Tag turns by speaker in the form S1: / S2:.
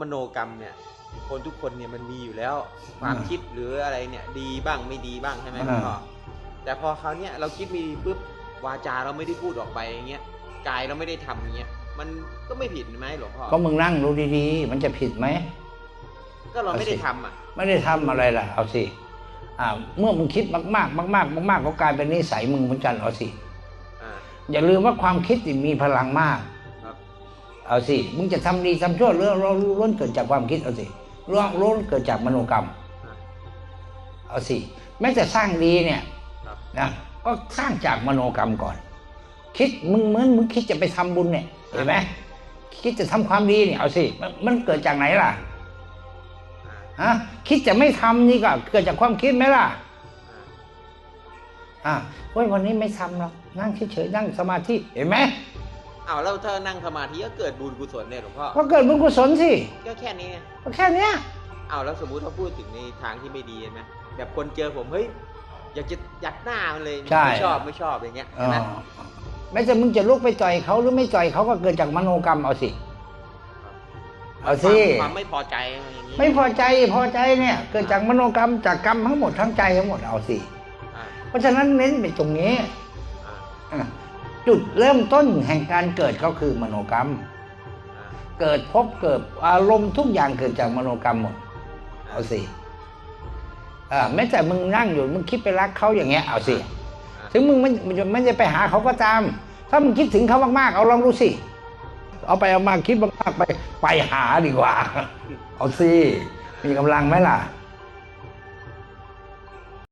S1: มโนกรรมเนี่ย คนทุกคนเนี่ยมันมีอยู่แล้ว ความ
S2: อ่า
S1: คิดหรืออะไรเนี่ย ดีบ้างไม่ดีบ้างใช่ไหม
S2: อ่า
S1: พ่อแต่พอคราวเนี้ยเราคิดไม่ดีปุ๊บวาจาเราไม่ได้พูดออกไปอย่างเงี้ยกายเราไม่ได้ทำอย่างเงี้ยมันก็ไม่ผิดไหมหลวงพ่อ
S2: ก็มึงนั่งดูดีๆ มันจะผิดไหม
S1: ก็เราไม่ได้ทำอะ
S2: ไม่ได้ทำอะไรล่ะ เอาสิอ่า เมื่อมึงคิดมากๆ มากๆมากๆก็กลายเป็นนิสัยมึงเหมือนกันเอาสิ
S1: อ่า
S2: อย่าลืมว่าความคิดนี่มีพลังมาก
S1: ครับ
S2: เอาสิ มึงจะทำดีทำชั่วเรื่องล้วนเกิดจากความคิดเอาสิเรื่องล้วนเกิดจากมโนกรรม
S1: อ่า
S2: เอาสิ แม้แต่สร้างดีเนี่ย
S1: ครับ
S2: นะก็สร้างจากมโนกรรมก่อน คิดมึงเหมือนมึงคิดจะไปทำบุญเนี่ยเห็นไหมคิดจะทำความดีเนี่ยเอาสิ มันมันเกิดจากไหนล่ะ
S1: อ่า
S2: ฮะคิดจะไม่ทำนี่ก็เกิดจากความคิดไหมล่ะ
S1: อ่า
S2: อะเฮ้ยวันนี้ไม่ทำหรอกนั่งเฉยๆนั่งสมาธิเห็นไหม
S1: เอาแล้วถ้านั่งสมาธิก็เกิดบุญกุศลเนี่ยหลวงพ่อ
S2: ก็เกิดบุญกุศลสิ
S1: ก็แค่นี้ไง
S2: ก็แค่เนี้ย
S1: เอาแล้วสมมุติถ้าพูดถึงในทางที่ไม่ดีเห็นไหมแบบคนเจอผมเฮ้ยอยากจะยัดหน้ามันเลย
S2: ใช่
S1: ไม่ชอบไม่ชอบอย่างเงี้ย
S2: อ๋
S1: ใช่ไหม
S2: อแม้จะมึงจะลุกไปจ่อยเขาหรือไม่จ่อยเขาก็เกิดจากมโนกรรมเอาสิเอาสิ
S1: ความความไม่พอใจอย่างนี้
S2: ไม่พอใจพอใจเนี่ย เกิดจากมโนกรรมจากกรรมทั้งหมดทั้งใจทั้งหมดเอาสิ
S1: อ่า
S2: เพราะฉะนั้นเน้นไปตรงนี้
S1: อ่า
S2: อะ จุดเริ่มต้นแห่งการเกิดก็คือมโนกรรม
S1: อ่า
S2: เกิดพบเกิดอารมณ์ทุกอย่างเกิดจากมโนกรรมหมดเอาสิอ่าแม้แต่มึงนั่งอยู่มึงคิดไปรักเขาอย่างเงี้ยเอาสิ
S1: อ่า
S2: ถึงมึงไม่ไม่ไม่ได้ไปหาเขาก็ตาม ถ้ามึงคิดถึงเขามากๆ เอาลองดูสิ เอาไปเอามาคิดมากๆไปไปหาดีกว่า เอาสิมีกำลังไหมล่ะ